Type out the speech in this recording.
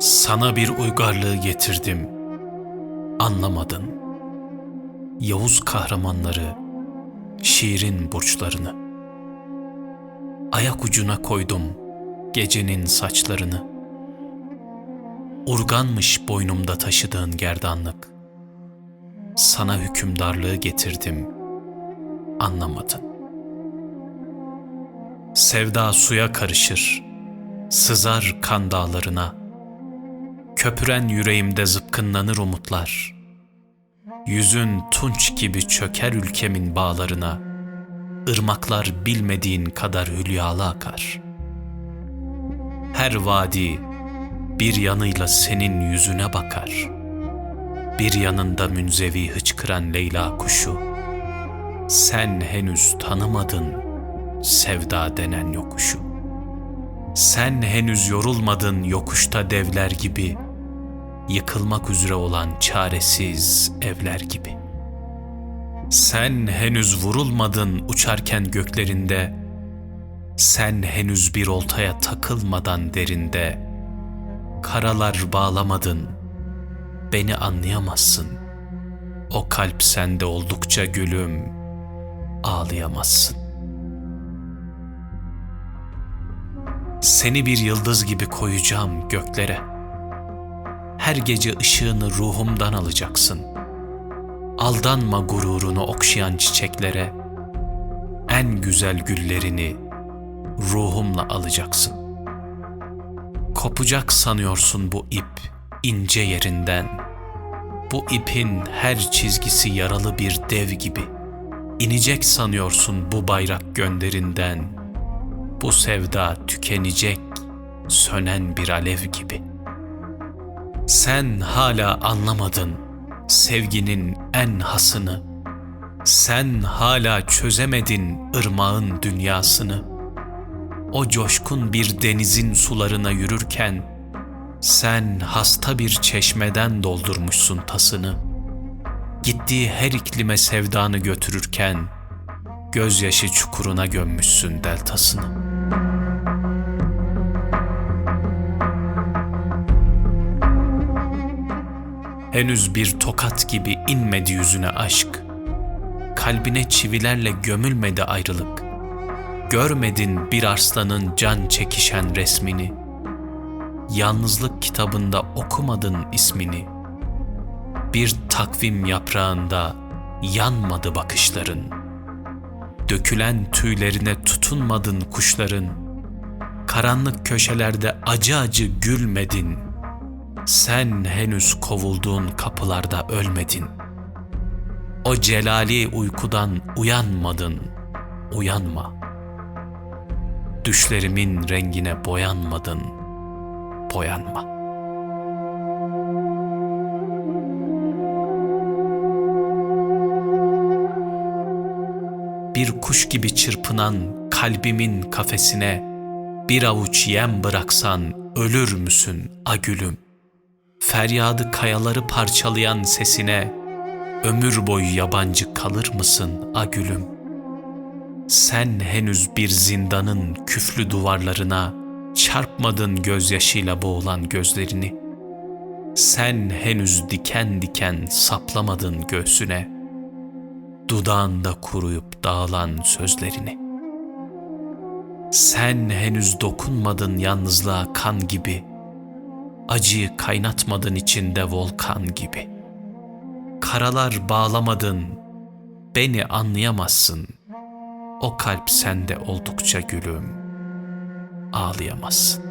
Sana bir uygarlığı getirdim. Anlamadın. Yavuz kahramanları, şiirin burçlarını. Ayak ucuna koydum gecenin saçlarını. Urganmış boynumda taşıdığın gerdanlık. Sana hükümdarlığı getirdim. Anlamadın. Sevda suya karışır, sızar kan dağlarına. Köpüren yüreğimde zıpkınlanır umutlar. Yüzün tunç gibi çöker ülkemin bağlarına. Irmaklar bilmediğin kadar hülyalı akar. Her vadi bir yanıyla senin yüzüne bakar. Bir yanında münzevi hıçkıran Leyla kuşu. Sen henüz tanımadın sevda denen yokuşu. Sen henüz yorulmadın yokuşta devler gibi, yıkılmak üzere olan çaresiz evler gibi. Sen henüz vurulmadın uçarken göklerinde, sen henüz bir oltaya takılmadan derinde, karalar bağlamadın, beni anlayamazsın. O kalp sende oldukça gülüm, ağlayamazsın. Seni bir yıldız gibi koyacağım göklere. Her gece ışığını ruhumdan alacaksın. Aldanma gururunu okşayan çiçeklere. En güzel güllerini ruhumla alacaksın. Kopacak sanıyorsun bu ip ince yerinden. Bu ipin her çizgisi yaralı bir dev gibi. İnecek sanıyorsun bu bayrak gönderinden. Bu sevda tükenecek, sönen bir alev gibi. Sen hala anlamadın sevginin en hasını. Sen hala çözemedin ırmağın dünyasını. O coşkun bir denizin sularına yürürken sen hasta bir çeşmeden doldurmuşsun tasını. Gittiği her iklime sevdanı götürürken gözyaşı çukuruna gömmüşsün deltasını. Henüz bir tokat gibi inmedi yüzüne aşk. Kalbine çivilerle gömülmedi ayrılık. Görmedin bir arslanın can çekişen resmini. Yalnızlık kitabında okumadın ismini. Bir takvim yaprağında yanmadı bakışların. Dökülen tüylerine tutunmadın kuşların. Karanlık köşelerde acı acı gülmedin. Sen henüz kovulduğun kapılarda ölmedin. O celali uykudan uyanmadın. Uyanma. Düşlerimin rengine boyanmadın. Boyanma. bir kuş gibi çırpınan kalbimin kafesine bir avuç yem bıraksan ölür müsün agülüm? Feryadı kayaları parçalayan sesine ömür boyu yabancı kalır mısın agülüm? Sen henüz bir zindanın küflü duvarlarına çarpmadın gözyaşıyla boğulan gözlerini. Sen henüz diken diken saplamadın göğsüne.'' dudağında kuruyup dağılan sözlerini. Sen henüz dokunmadın yalnızlığa kan gibi, acıyı kaynatmadın içinde volkan gibi. Karalar bağlamadın, beni anlayamazsın. O kalp sende oldukça gülüm, ağlayamazsın.